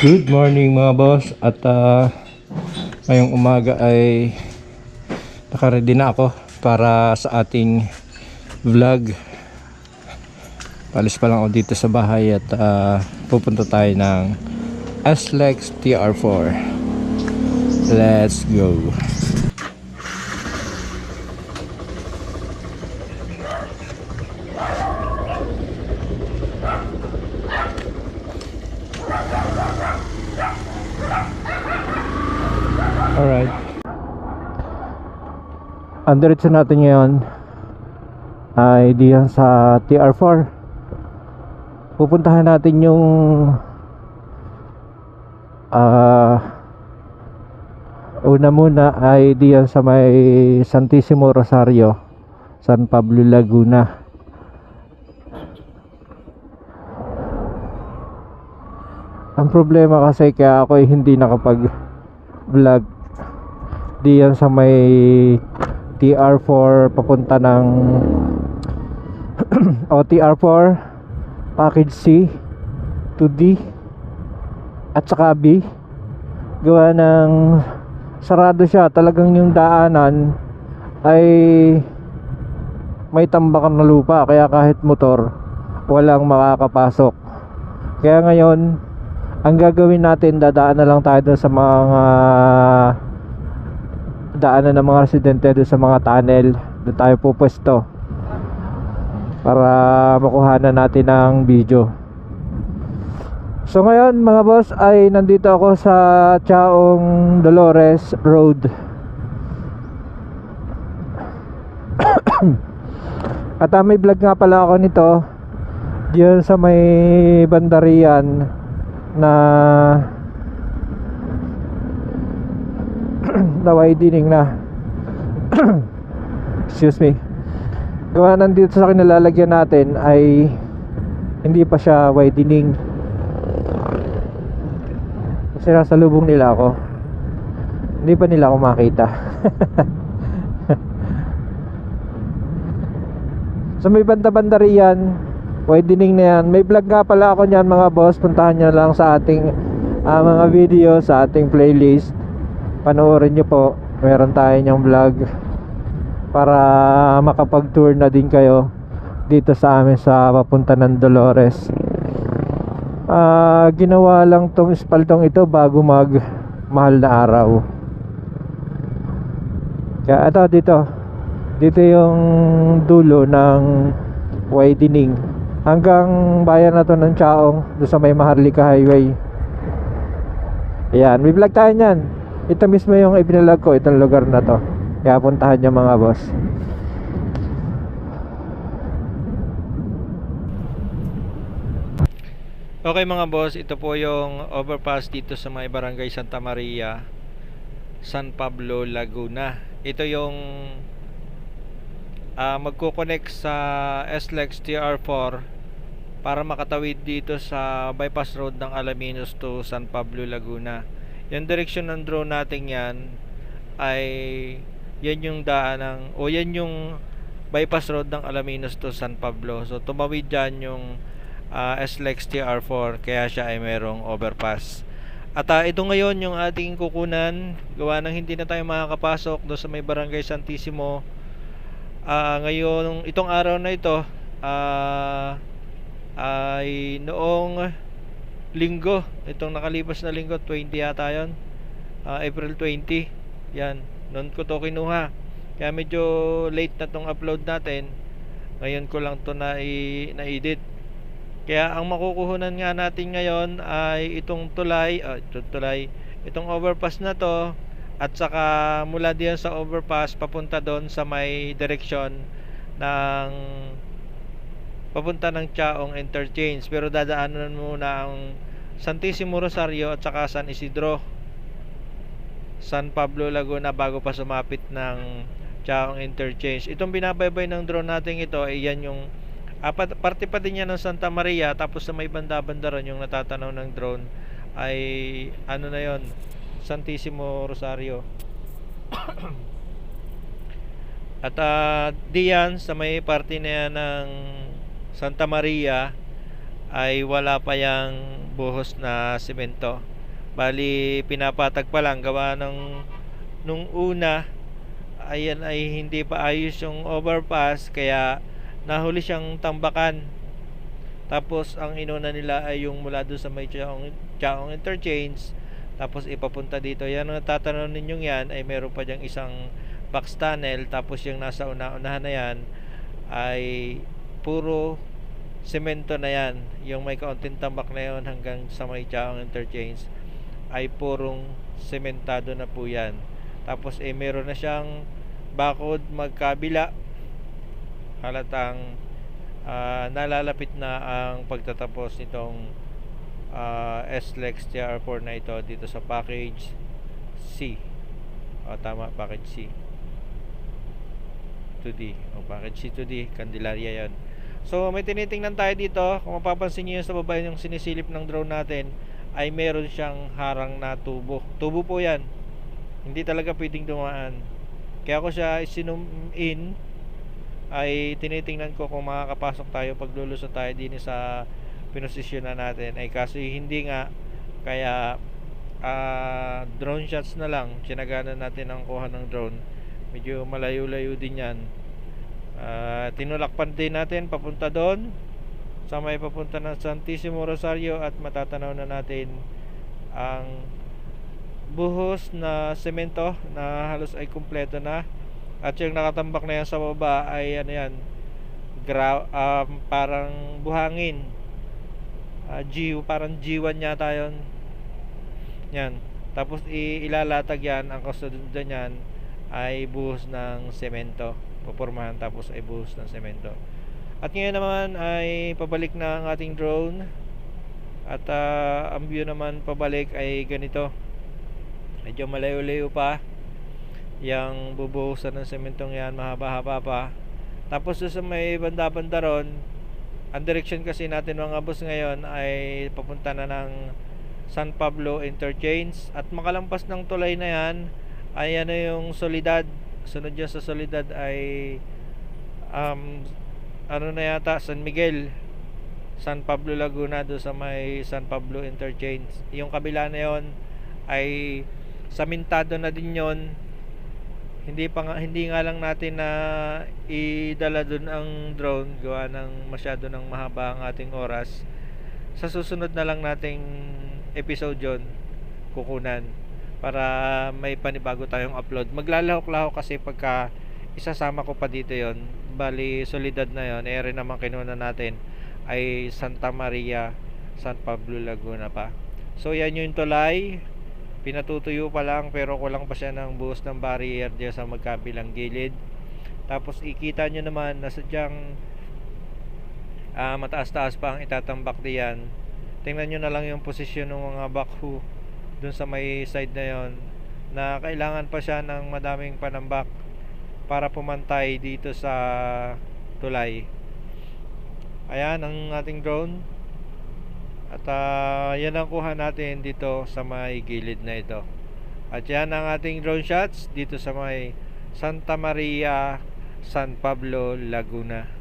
Good morning mga boss. At ah, ngayong umaga ay nakaready na ako para sa ating vlog. Palis pa lang ako dito sa bahay at ah, pupunta tayo ng SLEX TR4 Let's go Ang diretso natin ngayon ay diyan sa TR4 pupuntahan natin yung ah una muna ay diyan sa may Santissimo Rosario San Pablo Laguna. Ang problema kasi kaya ako ay hindi nakapag vlog diyan sa may TR4 papunta ng o TR4 package C to D at saka B. Gawa ng sarado siya talagang yung daanan ay may tambakan na lupa kaya kahit motor walang makakapasok. Kaya ngayon ang gagawin natin dadaan na lang tayo sa mga daanan ng mga residente doon sa mga tunnel. Doon tayo pupwesto para makuha na natin ng video. So ngayon mga boss ay nandito ako sa Chaong Dolores Road. At ah, may vlog nga pala ako nito diyan sa may bandarian na na widening na. Excuse me. Gawa nandito sa kinalalagyan natin ay hindi pa siya widening. Kasi nasa lubong nila ako. Hindi pa nila ako makita. So may banda-banda riyan widening na yan. May vlog nga pala ako niyan mga boss. Puntahan nyo lang sa ating ah, mga video sa ating playlist panoorin nyo po. Meron tayo niyang vlog para makapag tour na din kayo dito sa amin sa papunta ng Dolores. Ah, ginawa lang tong espaldong ito bago mag mahal na araw. Kaya ito dito. Dito yung dulo ng widening. Hanggang bayan na to ng Chaong doon sa may Maharlika Highway. Ayan may vlog tayo nyan ito mismo yung ibinalag ko itong lugar na to kaya puntahan nyo mga boss Okay mga boss, ito po yung overpass dito sa may barangay Santa Maria, San Pablo, Laguna. Ito yung ah, magko-connect sa SLEX TR4 para makatawid dito sa bypass road ng Alaminos to San Pablo, Laguna. Yung direksyon ng drone natin yan ay yan yung daan ng o yan yung bypass road ng Alaminos to San Pablo. So tumawid dyan yung uh, SLEX TR4 kaya siya ay merong overpass. At ah, ito ngayon yung ating kukunan gawa ng hindi na tayo makakapasok do sa may barangay Santissimo. Ah, ngayon itong araw na ito ah, ay noong linggo, itong nakalipas na linggo 20 yata 'yon. Ah, April 20. Yan, noon ko to kinuha. Kaya medyo late na tong upload natin. Ngayon ko lang to na na-edit. Kaya ang makukuhunan nga natin ngayon ay itong tulay, uh, itong tulay, itong overpass na to at saka mula diyan sa overpass papunta doon sa may direksyon ng papunta ng Chaong Interchange pero dadaanan muna ang Santissimo Rosario at saka San Isidro. San Pablo Laguna bago pa sumapit ng Chaong Interchange. Itong binabaybay ng drone natin ito ay yan yung apat parte pa din yan ng Santa Maria tapos sa may banda-banda ron yung natatanaw ng drone ay ano na yon Santissimo Rosario. At uh, diyan sa may parte na yan ng Santa Maria ay wala pa yung buhos na semento. Bali, pinapatag pa lang gawa ng nung una ayan ay hindi pa ayos yung overpass kaya nahuli siyang tambakan. Tapos ang inuna nila ay yung mula doon sa may Chaong, Chaong Interchange tapos ipapunta dito. Yan ang tatanong ninyong yan ay meron pa diyang isang box tunnel tapos yung nasa una-unahan na yan ay puro semento na yan. Yung may kaunting tambak na yon hanggang sa may Chaong Interchange ay purong sementado na po yan. Tapos eh meron na siyang bakod magkabila. Halatang ah, nalalapit na ang pagtatapos nitong ah, SLEX TR4 na ito dito sa package C. O tama, package C. 2D. O package C 2D, Candelaria yan. So may tinitingnan tayo dito. Kung mapapansin niyo sa baba yung sinisilip ng drone natin ay meron siyang harang na tubo. Tubo po yan. Hindi talaga pwedeng dumaan. Kaya ako siya sinum in ay tinitingnan ko kung makakapasok tayo pag lulusot tayo din sa pinosisyon na natin ay kasi hindi nga kaya ah, drone shots na lang sinagana natin ang kuha ng drone medyo malayo-layo din yan Ah, tinulakpan din natin papunta doon sa may papunta ng Santissimo Rosario at matatanaw na natin ang buhos na semento na halos ay kumpleto na. At yung nakatambak na yan sa baba ay ano yan gra- um, parang buhangin. Ah, G parang G1 yata yun. Yan. Tapos ilalatag yan ang kasunod yan ay buhos ng semento pupormahan tapos ay buhos ng semento. At ngayon naman ay pabalik na ang ating drone. At ah, ang view naman pabalik ay ganito. Medyo malayo-layo pa yung bubuhusan ng sementong yan mahaba-haba pa. Tapos sa may banda-banda ron ang direction kasi natin mga boss ngayon ay papunta na ng San Pablo Interchange. At makalampas ng tulay na yan ay ano yung Solidad sunod dyan sa Solidad ay um, ano na yata San Miguel San Pablo Laguna do sa may San Pablo Interchange. Yung kabila na yon ay samintado na din yon hindi pa nga, hindi nga lang natin na idala dun ang drone gawa ng masyado ng mahaba ang ating oras. Sa susunod na lang nating episode yon kukunan para may panibago tayong upload. Maglalahok-lahok kasi pagka isasama ko pa dito yon bali solidad na yon eh rin naman kinuna natin ay Santa Maria San Pablo Laguna pa. So yan yung tulay. Pinatutuyo pa lang pero kulang pa siya ng buhos ng barrier diyan sa magkabilang gilid. Tapos ikita nyo naman na sadyang ah, mataas-taas pa ang itatambak diyan. Tingnan nyo na lang yung posisyon ng mga backhoe dun sa may side na yon na kailangan pa siya ng madaming panambak para pumantay dito sa tulay. Ayan ang ating drone. At ah, yan ang kuha natin dito sa may gilid na ito. At yan ang ating drone shots dito sa may Santa Maria San Pablo Laguna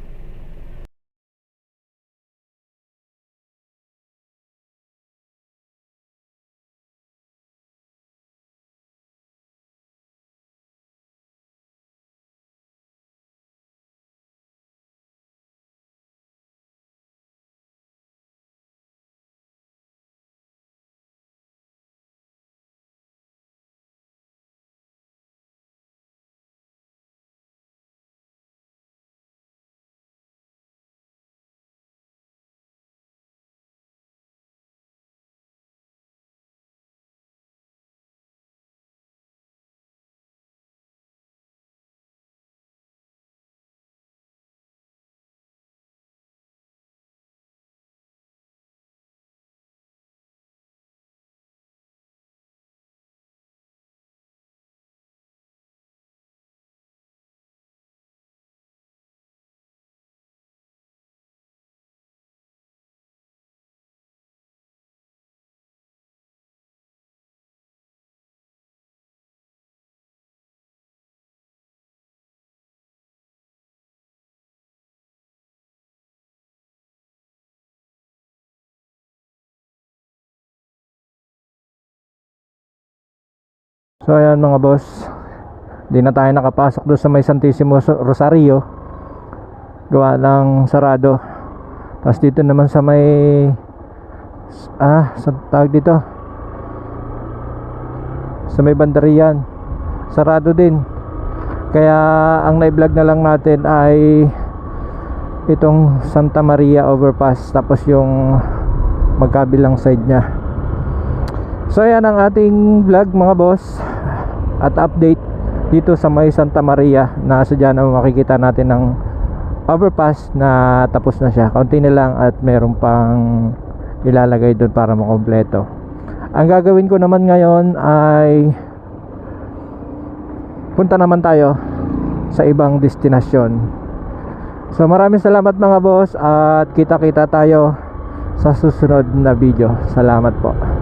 So ayan mga boss. Di na tayo nakapasok doon sa may Santissimo Rosario. Gawa ng sarado. Tapos dito naman sa may Ah, sa tawag dito? Sa may bandarian Sarado din. Kaya ang na-vlog na lang natin ay Itong Santa Maria Overpass Tapos yung magkabilang side niya. So ayan ang ating vlog mga boss At update dito sa may Santa Maria Na sadya na makikita natin ng overpass na tapos na siya. Kaunti na lang at meron pang ilalagay doon para makompleto. Ang gagawin ko naman ngayon ay Punta naman tayo sa ibang destinasyon. So maraming salamat mga boss At kita kita tayo sa susunod na video. Salamat po